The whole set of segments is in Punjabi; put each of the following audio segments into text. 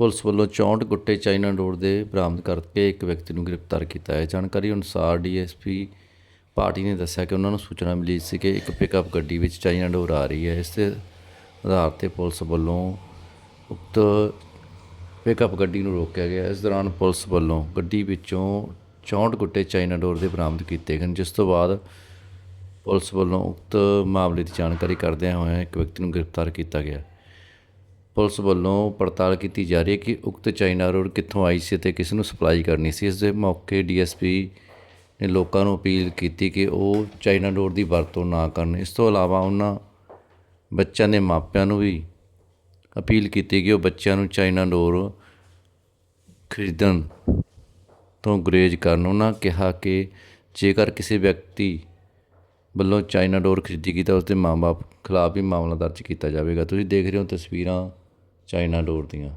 ਪੁਲਿਸ ਵੱਲੋਂ 64 ਗੁੱਟੇ ਚਾਈਨਾ ਡੋਰ ਦੇ ਬਰਾਮਦ ਕਰਕੇ ਇੱਕ ਵਿਅਕਤੀ ਨੂੰ ਗ੍ਰਿਫਤਾਰ ਕੀਤਾ ਹੈ। ਜਾਣਕਾਰੀ ਅਨੁਸਾਰ ਡੀਐਸਪੀ ਪਾਰਟੀ ਨੇ ਦੱਸਿਆ ਕਿ ਉਹਨਾਂ ਨੂੰ ਸੂਚਨਾ ਮਿਲੀ ਸੀ ਕਿ ਇੱਕ ਪਿਕਅਪ ਗੱਡੀ ਵਿੱਚ ਚਾਈਨਾ ਡੋਰ ਆ ਰਹੀ ਹੈ। ਇਸ ਦੇ ਆਧਾਰ ਤੇ ਪੁਲਿਸ ਵੱਲੋਂ ਉਕਤ ਪਿਕਅਪ ਗੱਡੀ ਨੂੰ ਰੋਕਿਆ ਗਿਆ ਇਸ ਦੌਰਾਨ ਪੁਲਿਸ ਵੱਲੋਂ ਗੱਡੀ ਵਿੱਚੋਂ 64 ਗੁੱਟੇ ਚਾਈਨਾ ਡੋਰ ਦੇ ਬਰਾਮਦ ਕੀਤੇ ਗਏ ਜਿਸ ਤੋਂ ਬਾਅਦ ਪੁਲਿਸ ਵੱਲੋਂ ਉਕਤ ਮਾਮਲੇ ਦੀ ਜਾਣਕਾਰੀ ਕਰਦਿਆਂ ਹੋਇਆਂ ਇੱਕ ਵਿਅਕਤੀ ਨੂੰ ਗ੍ਰਿਫਤਾਰ ਕੀਤਾ ਗਿਆ। ਪੁਲਿਸ ਵੱਲੋਂ ਪੜਤਾਲ ਕੀਤੀ ਜਾ ਰਹੀ ਹੈ ਕਿ ਉਕਤ ਚਾਈਨਾ ਰੋਡ ਕਿੱਥੋਂ ਆਈ ਸੀ ਤੇ ਕਿਸ ਨੂੰ ਸਪਲਾਈ ਕਰਨੀ ਸੀ। ਇਸ ਦੇ ਮੌਕੇ ਡੀਐਸਪੀ ਨੇ ਲੋਕਾਂ ਨੂੰ ਅਪੀਲ ਕੀਤੀ ਕਿ ਉਹ ਚਾਈਨਾ ਡੋਰ ਦੀ ਵਰਤੋਂ ਨਾ ਕਰਨ। ਇਸ ਤੋਂ ਇਲਾਵਾ ਉਹਨਾਂ ਬੱਚਿਆਂ ਦੇ ਮਾਪਿਆਂ ਨੂੰ ਵੀ ਅਪੀਲ ਕੀਤੀ ਕਿ ਉਹ ਬੱਚਿਆਂ ਨੂੰ ਚਾਈਨਾ ਡੋਰ ਖਰੀਦਣ ਤੋਂ ਗੁਰੇਜ਼ ਕਰਨ। ਉਹਨਾਂ ਕਿਹਾ ਕਿ ਜੇਕਰ ਕਿਸੇ ਵਿਅਕਤੀ ਵੱਲੋਂ ਚਾਈਨਾ ਡੋਰ ਖਰੀਦੀ ਗਈ ਤਾਂ ਉਸਦੇ ਮਾਂ-ਬਾਪ ਖਿਲਾਫ ਵੀ ਮਾਮਲਾ ਦਰਜ ਕੀਤਾ ਜਾਵੇਗਾ। ਤੁਸੀਂ ਦੇਖ ਰਹੇ ਹੋ ਤਸਵੀਰਾਂ ਚਾਈਨਾ ਡੋਰ ਦੀਆਂ।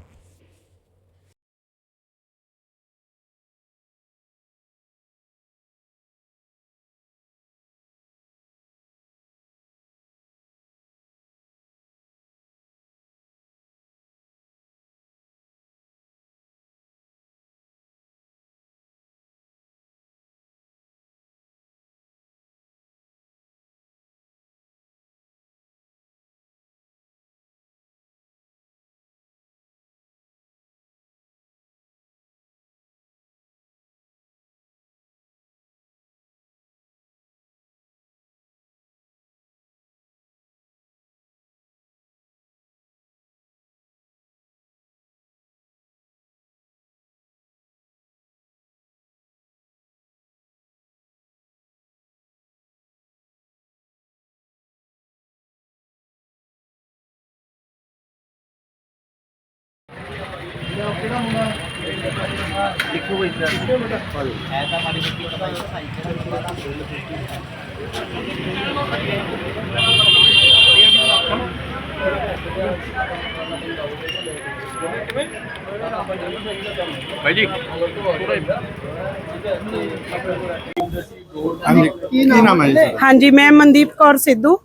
ਹਾਂਜੀ ਕੀ ਨਾਮ ਹੈ ਜੀ ਸਰ ਹਾਂਜੀ ਮੈਂ ਮਨਦੀਪ ਕੌਰ ਸਿੱਧੂ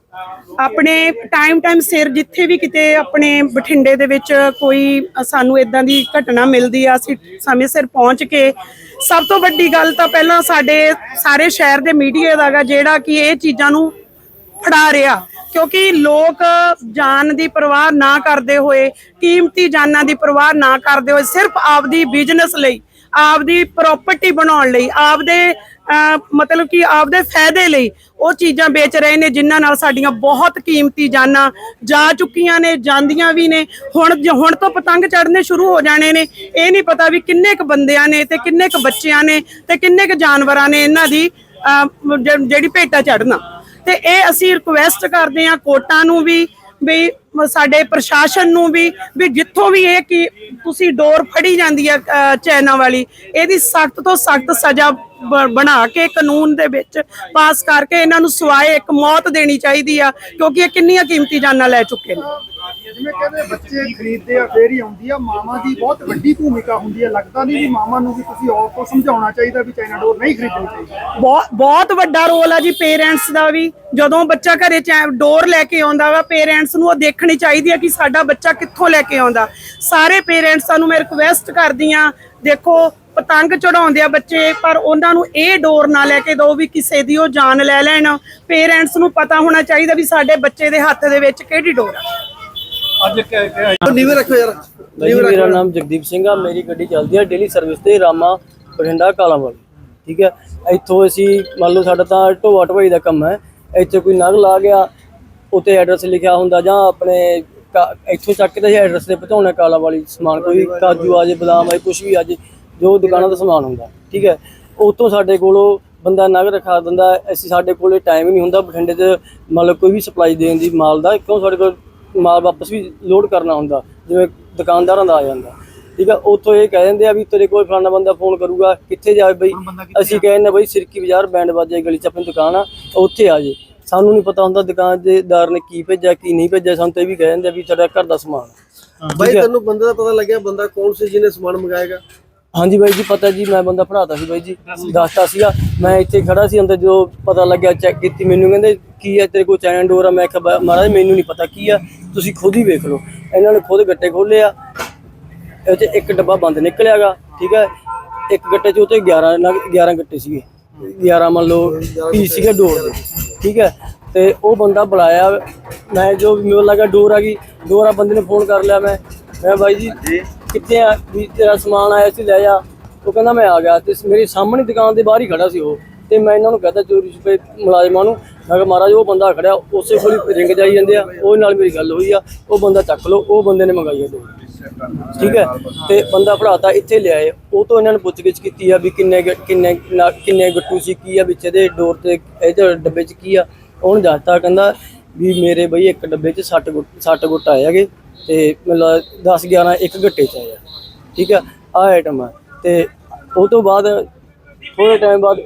ਆਪਣੇ ਟਾਈਮ ਟਾਈਮ ਸਿਰ ਜਿੱਥੇ ਵੀ ਕਿਤੇ ਆਪਣੇ ਬਠਿੰਡੇ ਦੇ ਵਿੱਚ ਕੋਈ ਸਾਨੂੰ ਇਦਾਂ ਦੀ ਘਟਨਾ ਮਿਲਦੀ ਆ, ਅਸੀਂ ਸਮੇਂ ਸਿਰ ਪਹੁੰਚ ਕੇ, ਸਭ ਤੋਂ ਵੱਡੀ ਗੱਲ ਤਾਂ ਪਹਿਲਾਂ ਸਾਡੇ ਸਾਰੇ ਸ਼ਹਿਰ ਦੇ ਮੀਡੀਆ ਦਾ ਗਾ, ਜਿਹੜਾ ਕਿ ਇਹ ਚੀਜ਼ਾਂ ਨੂੰ ਫੜਾ ਰਿਹਾ, ਕਿਉਂਕਿ ਲੋਕ ਜਾਨ ਦੀ ਪਰਵਾਹ ਨਾ ਕਰਦੇ ਹੋਏ, ਕੀਮਤੀ ਜਾਨਾਂ ਦੀ ਪਰਵਾਹ ਨਾ ਕਰਦੇ ਹੋਏ, ਸਿਰਫ ਆਪਦੀ ਬਿਜ਼ਨਸ ਲਈ ਆਪਦੀ ਪ੍ਰਾਪਰਟੀ ਬਣਾਉਣ ਲਈ, ਆਪਦੇ ਮਤਲਬ ਕਿ ਆਪਦੇ ਫਾਇਦੇ ਲਈ ਉਹ ਚੀਜ਼ਾਂ ਵੇਚ ਰਹੇ ਨੇ, ਜਿਨ੍ਹਾਂ ਨਾਲ ਸਾਡੀਆਂ ਬਹੁਤ ਕੀਮਤੀ ਜਾਨਾਂ ਜਾ ਚੁੱਕੀਆਂ ਨੇ, ਜਾਂਦੀਆਂ ਵੀ ਨੇ। ਹੁਣ ਜ- ਹੁਣ ਤੋਂ ਪਤੰਗ ਚੜ੍ਹਨੇ ਸ਼ੁਰੂ ਹੋ ਜਾਣੇ ਨੇ। ਇਹ ਨਹੀਂ ਪਤਾ ਵੀ ਕਿੰਨੇ ਕੁ ਬੰਦਿਆਂ ਨੇ ਤੇ ਕਿੰਨੇ ਕੁ ਬੱਚਿਆਂ ਨੇ ਤੇ ਕਿੰਨੇ ਕੁ ਜਾਨਵਰਾਂ ਨੇ ਇਹਨਾਂ ਦੀ ਜਿਹੜੀ ਭੇਟਾ ਚੜ੍ਹਨਾ। ਤੇ ਇਹ ਅਸੀਂ ਰਿਕੁਐਸਟ ਕਰਦੇ ਹਾਂ ਕੋਟਾਂ ਨੂੰ ਵੀ ਵੀ ਸਾਡੇ ਪ੍ਰਸ਼ਾਸਨ ਨੂੰ ਵੀ ਵੀ ਜਿੱਥੋਂ ਵੀ ਇਹ ਕਿ ਤੁਸੀਂ ਡੋਰ ਫੜੀ ਜਾਂਦੀ ਆ ਅ, ਚੈਨਾ ਵਾਲੀ ਇਹਦੀ ਸਖਤ ਤੋਂ ਸਖਤ ਸਜ਼ਾ ਬ- ਬਣਾ ਕੇ ਕਾਨੂੰਨ ਦੇ ਵਿੱਚ ਪਾਸ ਕਰਕੇ ਇਹਨਾਂ ਨੂੰ ਸਵਾਏ ਇੱਕ ਮੌਤ ਦੇਣੀ ਚਾਹੀਦੀ ਆ ਕਿਉਂਕਿ ਇਹ ਕਿੰਨੀਆਂ ਕੀਮਤੀ ਜਾਨਾਂ ਲੈ ਚੁੱਕੇ ਨੇ। ਜਿਵੇਂ ਕਹਿੰਦੇ ਬੱਚੇ ਖਰੀਦਦੇ ਆ, ਫੇਰ ਹੀ ਆਉਂਦੀ ਆ, ਮਾਵਾਂ ਦੀ ਬਹੁਤ ਵੱਡੀ ਭੂਮਿਕਾ ਹੁੰਦੀ ਹੈ ਲੱਗਦਾ ਨਹੀਂ ਵੀ ਮਾਵਾਂ ਨੂੰ ਵੀ ਤੁਸੀਂ ਆਪ ਤੋਂ ਸਮਝਾਉਣਾ ਚਾਹੀਦਾ ਵੀ ਚਾਈਨਾ ਡੋਰ ਨਹੀਂ ਖਰੀਦਣੀ ਚਾਹੀਦੀ। ਬਹੁਤ ਬਹੁਤ ਵੱਡਾ ਰੋਲ ਆ ਜੀ ਪੇਰੈਂਟਸ ਦਾ ਵੀ। ਜਦੋਂ ਬੱਚਾ ਘਰੇ ਡੋਰ ਲੈ ਕੇ ਆਉਂਦਾ ਵਾ, ਪੇਰੈਂਟਸ ਨੂੰ ਉਹ ਦੇਖਣੀ ਚਾਹੀਦੀ ਆ ਕਿ ਸਾਡਾ ਬੱਚਾ ਕਿੱਥੋਂ ਲੈ ਕੇ ਆਉਂਦਾ। ਸਾਰੇ ਪੇਰੈਂਟਸਾਂ ਨੂੰ ਮੈਂ ਰਿਕਵੈਸਟ ਕਰਦੀ ਆ, ਦੇਖੋ, ਪਤੰਗ ਚੜਾਉਂਦੇ ਆ ਬੱਚੇ, ਪਰ ਉਹਨਾਂ ਨੂੰ ਇਹ ਡੋਰ ਨਾ ਲੈ ਕੇ ਦਿਓ ਵੀ ਕਿਸੇ ਦੀ ਉਹ ਜਾਨ ਲੈ ਲੈਣ। ਪੇਰੈਂਟਸ ਨੂੰ ਪਤਾ ਹੋਣਾ ਚਾਹੀਦਾ ਵੀ ਸਾਡੇ ਬੱਚੇ ਦੇ ਹੱਥ ਦੇ ਵਿੱਚ ਕਿਹੜੀ ਡੋਰ ਆ। ਨੀਵੇਂ ਰੱਖੋ ਯਾਰ ਬਾਈ ਜੀ, ਮੇਰਾ ਨਾਮ ਜਗਦੀਪ ਸਿੰਘ ਆ ਮੇਰੀ ਗੱਡੀ ਚੱਲਦੀ ਆ ਡੇਲੀ ਸਰਵਿਸ ਤੇ ਰਾਮਾ ਬਠਿੰਡਾ ਕਾਲਾਂਵਾਲੀ। ਠੀਕ ਹੈ ਇੱਥੋਂ ਅਸੀਂ ਮੰਨ ਲਓ ਸਾਡਾ ਤਾਂ ਢੋਆ ਢਵਾਈ ਦਾ ਕੰਮ ਹੈ ਇੱਥੇ ਕੋਈ ਨਗ ਲਾ ਗਿਆ ਉੱਤੇ ਐਡਰੈਸ ਲਿਖਿਆ ਹੁੰਦਾ ਜਾਂ ਆਪਣੇ ਕਾ- ਇੱਥੋਂ ਚੱਕ ਕੇ ਤਾਂ ਐਡਰੈਸ ਤੇ ਪਹੁੰਚਾਉਣਾ ਕਾਲਾਂਵਾਲੀ ਸਮਾਨ ਕੋਈ ਕਾਜੂ ਆ ਜੇ ਬਦਾਮ ਆ ਕੁਝ ਵੀ ਆ ਜੇ ਜੋ ਦੁਕਾਨਾਂ ਦਾ ਸਮਾਨ ਹੁੰਦਾ ਠੀਕ ਹੈ। ਉੱਥੋਂ ਸਾਡੇ ਕੋਲੋਂ ਬੰਦਾ ਨਗ ਰਖਾ ਦਿੰਦਾ ਅਸੀਂ ਸਾਡੇ ਕੋਲੇ ਟਾਈਮ ਹੀ ਨਹੀਂ ਹੁੰਦਾ ਬਠਿੰਡੇ 'ਚ ਮਤਲਬ ਕੋਈ ਵੀ ਸਪਲਾਈ ਦੇਣ ਦੀ ਮਾਲ ਦਾ ਕਿਉਂ ਸਾਡੇ ਕੋਲ ਮਾਲ ਵਾਪਸ ਵੀ ਲੋਡ ਕਰਨਾ ਹੁੰਦਾ ਜਿਵੇਂ ਦੁਕਾਨਦਾਰਾਂ ਦਾ ਆ ਜਾਂਦਾ। ਠੀਕ ਆ ਉੱਥੋਂ ਇਹ ਕਹਿ ਦਿੰਦੇ ਆ ਵੀ ਤੇਰੇ ਕੋਲ ਫਲਾਣਾ ਬੰਦਾ ਫੋਨ ਕਰੂਗਾ ਕਿੱਥੇ ਜਾਵੇ ਬਈ? ਅਸੀਂ ਕਹਿੰਦੇ ਬਈ ਸਿਰਕੀ ਬਾਜ਼ਾਰ ਬੈਂਡ ਬਾਜੇ ਗਲੀ 'ਚ ਆਪਣੀ ਦੁਕਾਨ ਆ ਉੱਥੇ ਆ ਜੇ। ਸਾਨੂੰ ਨਹੀਂ ਪਤਾ ਹੁੰਦਾ ਦੁਕਾਨਦਾਰ ਨੇ ਕੀ ਭੇਜਿਆ ਕੀ ਨਹੀਂ ਭੇਜਿਆ ਸਾਨੂੰ ਤਾਂ ਇਹ ਵੀ ਕਹਿ ਦਿੰਦੇ ਆ ਵੀ ਸਾਡਾ ਘਰ ਦਾ ਸਮਾਨ। ਬਾਈ ਤੈਨੂੰ ਬੰਦੇ ਦਾ ਪਤਾ ਲੱਗਿਆ ਬੰਦਾ ਕੌਣ ਸੀ ਜਿਹਨੇ ਸਮਾਨ ਮੰਗਾਏਗਾ? ਹਾਂਜੀ ਬਾਈ ਜੀ, ਪਤਾ ਜੀ, ਮੈਂ ਬੰਦਾ ਫੜਾਤਾ ਸੀ ਬਾਈ ਜੀ, ਦੱਸਤਾ ਸੀਗਾ। ਮੈਂ ਇੱਥੇ ਖੜਾ ਸੀ ਅੰਦਰ ਜੋ ਪਤਾ ਲੱਗਿਆ ਚੈੱਕ ਕੀਤੀ, ਮੈਨੂੰ ਕਹਿੰਦੇ, ਕੀ ਹੈ, ਤੇਰੇ ਕੋਲ ਚੈਨ ਡੋਰ ਆ? ਮੈਂ ਕਿਹਾ ਮਹਾਰਾਜ, ਮੈਨੂੰ ਨਹੀਂ ਪਤਾ ਕੀ ਆ, ਤੁਸੀਂ ਖੁਦ ਹੀ ਵੇਖ ਲਓ। ਇਹਨਾਂ ਨੇ ਖੁਦ ਗੱਟੇ ਖੋਲੇ ਆ। ਇਹ 'ਚ ਇੱਕ ਡੱਬਾ ਬੰਦ ਨਿਕਲਿਆਗਾ, ਠੀਕ ਹੈ ਇੱਕ ਗੱਟੇ 'ਚ ਉਤੇ 11 ਨਗ 11 ਗੱਟੇ ਸੀਗੇ। 11 ਮੰਨ ਲਓ, ਪੀਸ ਸੀਗੇ ਡੋਰ ਦੇ, ਠੀਕ ਹੈ ਤੇ ਉਹ ਬੰਦਾ ਬੁਲਾਇਆ। ਮੈਂ ਜੋ, ਮੈਨੂੰ ਲੱਗਾ ਡੋਰ ਆ ਗਈ। ਡੋਰ ਬੰਦੇ ਨੇ ਫੋਨ ਕਰ ਲਿਆ ਮੈਂ। ਮੈਂ ਬਾਈ ਜੀ ਕਿੱਥੇ ਆ? ਵੀ ਤੇਰਾ ਸਮਾਨ ਆਇਆ ਸੀ, ਲੈ ਜਾ। ਉਹ ਕਹਿੰਦਾ, ਮੈਂ ਆ ਗਿਆ। ਤੇ ਮੇਰੀ ਸਾਹਮਣੇ ਦੁਕਾਨ ਦੇ ਬਾਹਰ ਹੀ ਖੜਾ ਸੀ ਉਹ। ਤੇ ਮੈਂ ਇਹਨਾਂ ਨੂੰ ਕਹਤਾ, ਚੋਰੀ ਛੁਪੇ ਮੁਲਾਜ਼ਮਾਂ ਨੂੰ। ਮੈਂ ਕਿਹਾ, ਮਹਾਰਾਜ, ਉਹ ਬੰਦਾ ਖੜਿਆ, ਉਸੇ ਕੋਲ ਰਿੰਗ ਜਾਈ ਜਾਂਦੇ ਆ। ਉਹ ਨਾਲ ਮੇਰੀ ਗੱਲ ਹੋਈ ਆ। ਉਹ ਬੰਦਾ ਚੱਕ ਲਓ, ਉਹ ਬੰਦੇ ਨੇ ਮੰਗਾਈ ਆ ਡੋਰ ਠੀਕ ਹੈ? ਤੇ ਬੰਦਾ ਫੜਾਤਾ, ਇੱਥੇ ਲਿਆਏ ਉਹ ਤੋਂ ਇਹਨਾਂ ਨੇ ਪੁੱਛਗਿੱਛ ਕੀਤੀ ਆ ਵੀ ਕਿੰਨੇ ਗ- ਕਿੰਨੇ ਨਾ- ਕਿੰਨੇ ਗੱਟੂ ਸੀ, ਕੀ ਆ, ਵਿੱਚ ਇਹਦੇ ਡੋਰ ਤੇ ਇਹਦੇ ਡੱਬੇ 'ਚ ਕੀ ਆ। ਉਹਨੂੰ ਦੱਸਤਾ, ਕਹਿੰਦਾ ਵੀ ਮੇਰੇ ਬਈ ਇੱਕ ਡੱਬੇ 'ਚ 60 ਗੁੱਟ 60 ਗੁੱਟ ਆਏ ਹੈਗੇ। ਤੇ ਮਤਲਬ 10 11 ਇੱਕ ਗੱਟੇ 'ਚ ਆਇਆ। ਠੀਕ ਆ ਆ ਆਈਟਮ ਆ। ਤੇ ਉਹ ਤੋਂ ਬਾਅਦ ਥੋੜੇ ਟਾਈਮ ਬਾਅਦ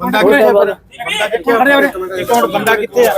ਬੰਦਾ ਕਿੱਥੇ ਬੰਦਾ ਕਿੱਥੇ ਬੰਦਾ ਕਿੱਥੇ ਆ?